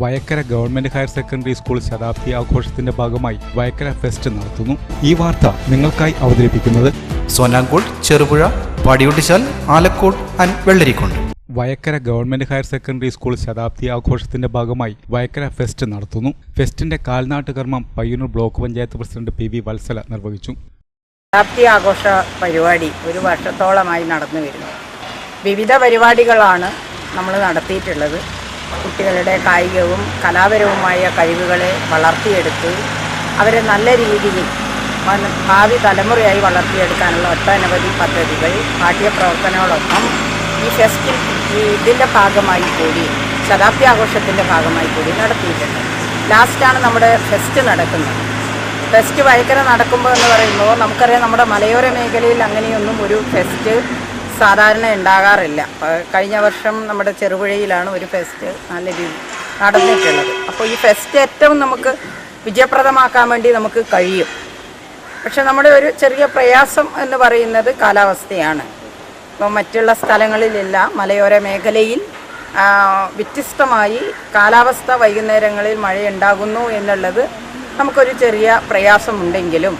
Vayakkara government higher secondary school ശതാബ്ദി ആഘോഷത്തിന്റെ ഭാഗമായി Vayakkara fest നടത്തുന്നു. ഈ വാർത്ത നിങ്ങൾക്കായി അവതരിപ്പിക്കുന്നത് Sonankode Cherupuzha Vadiyottichal Alakode and Vellarikundu. Vayakkara government higher secondary school ശതാബ്ദി ആഘോഷത്തിന്റെ ഭാഗമായി വയക്കര ഫെസ്റ്റ് നടത്തുന്നു. ഫെസ്റ്റിന്റെ കാൽനാട്ട് കർമ്മം Payyanur block panchayat president P V Vatsala നിർവഹിച്ചു. ശതാബ്ദി ആഘോഷ പരിപാടി ഒരു വർഷത്തോളമായി നടന്നു വരുന്നു. വിവിധ പരിപാടികളാണ് നമ്മൾ നടത്തിയിട്ടുള്ളത്. കുട്ടികളുടെ കായികവും കലാപരവുമായ കഴിവുകളെ വളർത്തിയെടുത്ത് അവരെ നല്ല രീതിയിൽ ഭാവി തലമുറയായി വളർത്തിയെടുക്കാനുള്ള ഒട്ടനവധി പദ്ധതികൾ പാഠ്യപ്രവർത്തനങ്ങളൊപ്പം ഈ ഫെസ്റ്റിൽ ഇതിന്റെ ഭാഗമായി കൂടി ശതാബ്ദി ആഘോഷത്തിന്റെ ഭാഗമായി കൂടി നടത്തിയിട്ടുണ്ട്. ലാസ്റ്റാണ് നമ്മുടെ ഫെസ്റ്റ് നടക്കുന്നത്. ഫെസ്റ്റ് വയക്കര നടക്കുമ്പോൾ എന്ന് പറയുമ്പോൾ നമുക്കറിയാം നമ്മുടെ മലയോര മേഖലയിൽ അങ്ങനെയൊന്നും ഒരു ഫെസ്റ്റ് സാധാരണ ഉണ്ടാകാറില്ല. കഴിഞ്ഞ വർഷം നമ്മുടെ ചെറുപുഴയിലാണ് ഒരു ഫെസ്റ്റ് നല്ല രീതി നടന്നിട്ടുള്ളത്. അപ്പോൾ ഈ ഫെസ്റ്റ് ഏറ്റവും നമുക്ക് വിജയപ്രദമാക്കാൻ വേണ്ടി നമുക്ക് കഴിയും. പക്ഷെ നമ്മുടെ ഒരു ചെറിയ പ്രയാസം എന്ന് പറയുന്നത് കാലാവസ്ഥയാണ്. ഇപ്പോൾ മറ്റുള്ള സ്ഥലങ്ങളിലില്ല മലയോര മേഖലയിൽ വ്യത്യസ്തമായി കാലാവസ്ഥ വൈകുന്നേരങ്ങളിൽ മഴയുണ്ടാകുന്നു എന്നുള്ളത് നമുക്കൊരു ചെറിയ പ്രയാസമുണ്ടെങ്കിലും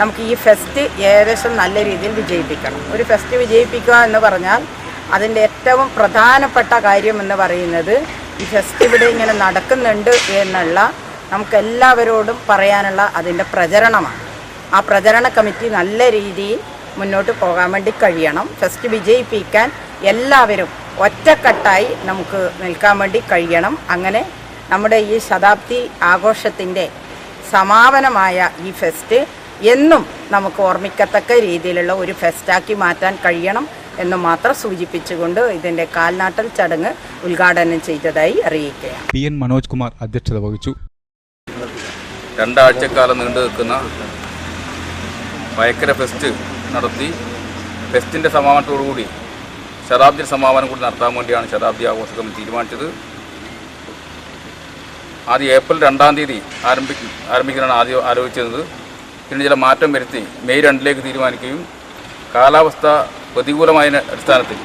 നമുക്ക് ഈ ഫെസ്റ്റ് ഏകദേശം നല്ല രീതിയിൽ വിജയിപ്പിക്കണം. ഒരു ഫെസ്റ്റ് വിജയിപ്പിക്കുക എന്ന് പറഞ്ഞാൽ അതിന്റെ ഏറ്റവും പ്രധാനപ്പെട്ട കാര്യം എന്ന് പറയുന്നത് ഈ ഫെസ്റ്റ് ഇവിടെ ഇങ്ങനെ നടക്കുന്നുണ്ട് എന്നുള്ള നമുക്കെല്ലാവരോടും പറയാനുള്ള അതിന്റെ പ്രചരണമാണ്. ആ പ്രചരണ കമ്മിറ്റി നല്ല രീതിയിൽ മുന്നോട്ട് പോകാൻ വേണ്ടി കഴിയണം. ഫെസ്റ്റ് വിജയിപ്പിക്കാൻ എല്ലാവരും ഒറ്റക്കെട്ടായി നമുക്ക് നിൽക്കാൻ വേണ്ടി കഴിയണം. അങ്ങനെ നമ്മുടെ ഈ ശതാബ്ദി ആഘോഷത്തിന്റെ സമാപനമായ ഈ ഫെസ്റ്റ് എന്നും നമുക്ക് ഓർമ്മിക്കത്തക്ക രീതിയിലുള്ള ഒരു ഫെസ്റ്റാക്കി മാറ്റാൻ കഴിയണം എന്ന് മാത്രം സൂചിപ്പിച്ചുകൊണ്ട് ഇതിന്റെ കാൽനാട്ടൽ ചടങ്ങ് ഉദ്ഘാടനം ചെയ്തതായി അറിയിക്കുകയാണ്. പി എൻ മനോജ് കുമാർ അധ്യക്ഷത വഹിച്ചു. രണ്ടാഴ്ചക്കാലം നീണ്ടു നിൽക്കുന്ന ഭയങ്കര ഫെസ്റ്റ് നടത്തി ഫെസ്റ്റിന്റെ സമാപനത്തോടുകൂടി ശതാബ്ദി സമാപനം കൂടി നടത്താൻ വേണ്ടിയാണ് ശതാബ്ദി ആഘോഷ കമ്മിറ്റി തീരുമാനിച്ചത്. ആദ്യം ഏപ്രിൽ രണ്ടാം തീയതി ആരംഭിക്കും ആരംഭിക്കാനാണ് ആദ്യം ആലോചിച്ചിരുന്നത്. പിന്നെ ചില മാറ്റം വരുത്തി മെയ് രണ്ടിലേക്ക് തീരുമാനിക്കുകയും കാലാവസ്ഥ പ്രതികൂലമായ അടിസ്ഥാനത്തിൽ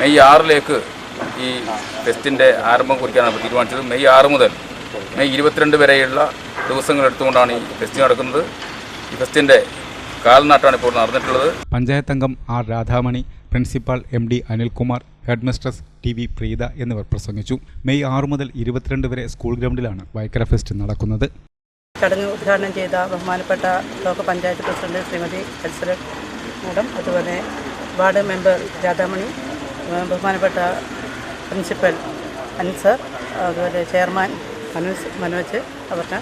മെയ് ആറിലേക്ക് ഈ ടെസ്റ്റിന്റെ ആരംഭം കുറിക്കാനാണ് തീരുമാനിച്ചത്. മെയ് ആറ് മുതൽ മെയ് ഇരുപത്തിരണ്ട് വരെയുള്ള ദിവസങ്ങൾ എടുത്തുകൊണ്ടാണ് ഈ ഫെസ്റ്റ് നടക്കുന്നത്. ഈ ഫെസ്റ്റിന്റെ കാൽനാട്ടാണ് ഇപ്പോൾ നടന്നിട്ടുള്ളത്. പഞ്ചായത്ത് അംഗം R Radhamani principal M D Anilkumar headmistress T V Preetha എന്നിവർ പ്രസംഗിച്ചു. മെയ് ആറ് മുതൽ ഇരുപത്തിരണ്ട് വരെ സ്കൂൾ ഗ്രൗണ്ടിലാണ് വൈക്കര ഫെസ്റ്റ് നടക്കുന്നത്. ചടങ്ങ് ഉദ്ഘാടനം ചെയ്ത ബഹുമാനപ്പെട്ട ബ്ലോക്ക് പഞ്ചായത്ത് പ്രസിഡന്റ് ശ്രീമതി എൽസര മൂടം അതുപോലെ വാർഡ് മെമ്പർ രാധാമണി ബഹുമാനപ്പെട്ട പ്രിൻസിപ്പൽ അൻസർ അതുപോലെ ചെയർമാൻ മനോജ് മനോജ് അവർക്ക്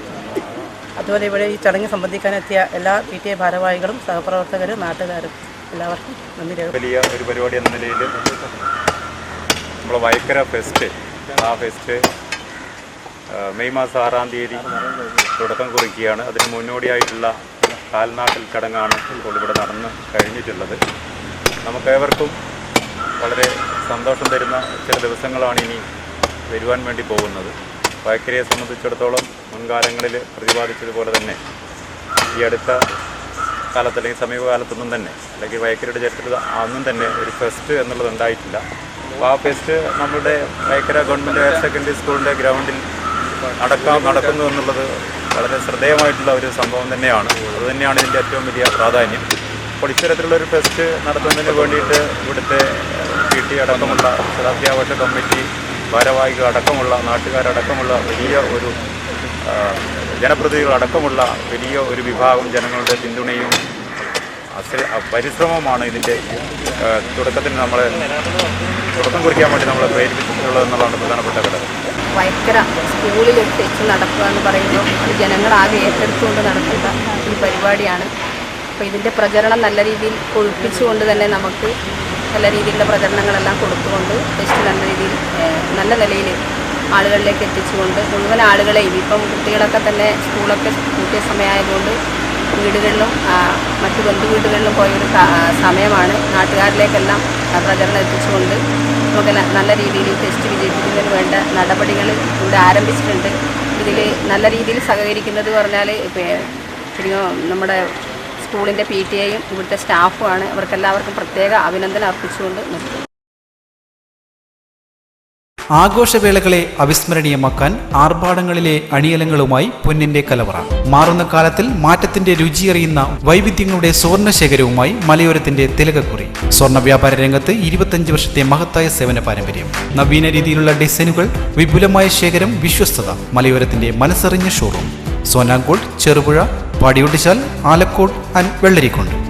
അതുപോലെ ഇവിടെ ഈ ചടങ്ങ് സംബന്ധിക്കാനെത്തിയ എല്ലാ പി ടി എ ഭാരവാഹികളും സഹപ്രവർത്തകരും നാട്ടുകാരും എല്ലാവർക്കും നന്ദി വലിയ ഒരു പരിപാടി എന്ന നിലയിൽ നമ്മൾ വൈക്കര ഫെസ്റ്റ് ആ ഫെസ്റ്റ് മെയ് മാസം ആറാം തീയതി തുടക്കം കുറിക്കുകയാണ്. അതിന് മുന്നോടിയായിട്ടുള്ള കാൽനാട്ടിൽ ചടങ്ങാണ് ഇപ്പോൾ ഇവിടെ നടന്ന് കഴിഞ്ഞിട്ടുള്ളത്. നമുക്കേവർക്കും വളരെ സന്തോഷം തരുന്ന ചില ദിവസങ്ങളാണ് ഇനി വരുവാൻ വേണ്ടി പോകുന്നത്. വയക്കരയെ സംബന്ധിച്ചിടത്തോളം മുൻകാലങ്ങളിൽ പ്രതിപാദിച്ചതുപോലെ തന്നെ ഈ അടുത്ത കാലത്ത് അല്ലെങ്കിൽ സമീപകാലത്തൊന്നും തന്നെ അല്ലെങ്കിൽ വയക്കരയുടെ ചരിത്രത്തിൽ അന്നും തന്നെ ഒരു ഫെസ്റ്റ് എന്നുള്ളത് ഉണ്ടായിട്ടില്ല. അപ്പോൾ ആ ഫെസ്റ്റ് നമ്മുടെ വയക്കര ഗവൺമെന്റ് ഹയർ സെക്കൻഡറി സ്കൂളിന്റെ ഗ്രൗണ്ടിൽ നടക്കാം നടക്കുന്നു എന്നുള്ളത് വളരെ ശ്രദ്ധേയമായിട്ടുള്ള ഒരു സംഭവം തന്നെയാണ്. അതുതന്നെയാണ് ഇതിന്റെ ഏറ്റവും വലിയ പ്രാധാന്യം. അപ്പോൾ ഇത്തരത്തിലുള്ളൊരു ഫെസ്റ്റ് നടത്തുന്നതിന് വേണ്ടിയിട്ട് ഇവിടുത്തെ പി ടി അടക്കമുള്ള ശതാബ്ദിയാവട്ട കമ്മിറ്റി ഭാരവാഹികൾ അടക്കമുള്ള നാട്ടുകാരടക്കമുള്ള വലിയ ഒരു ജനപ്രതിനിധികളടക്കമുള്ള വലിയ ഒരു വിഭാഗം ജനങ്ങളുടെ പിന്തുണയും പരിശ്രമമാണ് ഇതിന്റെ തുടക്കത്തിൽ നമ്മളെ തുടക്കം കുറിക്കാൻ വേണ്ടി നമ്മളെ പ്രേരിപ്പിച്ചിട്ടുള്ളത് എന്നുള്ളതാണ് പ്രധാനപ്പെട്ട ഘടകം. വയക്കര സ്കൂളിൽ തെച്ച് നടക്കുക എന്ന് പറയുമ്പോൾ ജനങ്ങളാകെ ഏറ്റെടുത്തുകൊണ്ട് നടത്തുന്ന ഒരു പരിപാടിയാണ്. അപ്പോൾ ഇതിന്റെ പ്രചരണം നല്ല രീതിയിൽ കൊഴുപ്പിച്ചുകൊണ്ട് തന്നെ നമുക്ക് നല്ല രീതിയിലുള്ള പ്രചരണങ്ങളെല്ലാം കൊടുത്തുകൊണ്ട് ടെസ്റ്റ് നല്ല രീതിയിൽ നല്ല നിലയിൽ ആളുകളിലേക്ക് എത്തിച്ചുകൊണ്ട് മുഴുവൻ ആളുകളെയും ഇപ്പം കുട്ടികളൊക്കെ തന്നെ സ്കൂളൊക്കെ കൂട്ടിയ സമയമായതുകൊണ്ട് വീടുകളിലും മറ്റു ബന്ധു വീടുകളിലും പോയൊരു സമയമാണ്. നാട്ടുകാരിലേക്കെല്ലാം പ്രചരണം എത്തിച്ചുകൊണ്ട് ന- നല്ല രീതിയിൽ ടെസ്റ്റ് വിജയിപ്പിക്കുന്നതിന് വേണ്ട നടപടികൾ ഇവിടെ ആരംഭിച്ചിട്ടുണ്ട്. ഇതിൽ നല്ല രീതിയിൽ സഹകരിക്കുന്നത് പറഞ്ഞാൽ പിന്നെ നമ്മുടെ സ്കൂളിന്റെ പി ടി എയും ഇവിടുത്തെ സ്റ്റാഫുമാണ് അവർക്കെല്ലാവർക്കും പ്രത്യേക അഭിനന്ദനം അർപ്പിച്ചുകൊണ്ട് നിർത്തുന്നു. ആഘോഷവേളകളെ അവിസ്മരണീയമാക്കാൻ ആർഭാടങ്ങളിലെ അണിയലങ്ങളുമായി പൊന്നിന്റെ കലവറ. മാറുന്ന കാലത്തിൽ മാറ്റത്തിന്റെ രുചിയറിയുന്ന വൈവിധ്യങ്ങളുടെ സുവർണശേഖരവുമായി മലയോരത്തിന്റെ തിലകക്കുറി. സ്വർണ വ്യാപാര രംഗത്ത് ഇരുപത്തഞ്ച് വർഷത്തെ മഹത്തായ സേവന പാരമ്പര്യം. നവീന രീതിയിലുള്ള ഡിസൈനുകൾ വിപുലമായ ശേഖരം വിശ്വസ്തത മലയോരത്തിന്റെ മനസ്സറിഞ്ഞ ഷോറൂം സോനാങ്കോട് ചെറുപുഴ പാടിയൊട്ടിച്ചാൽ ആലക്കോട് ആൻഡ് വെള്ളരിക്കുണ്ട്.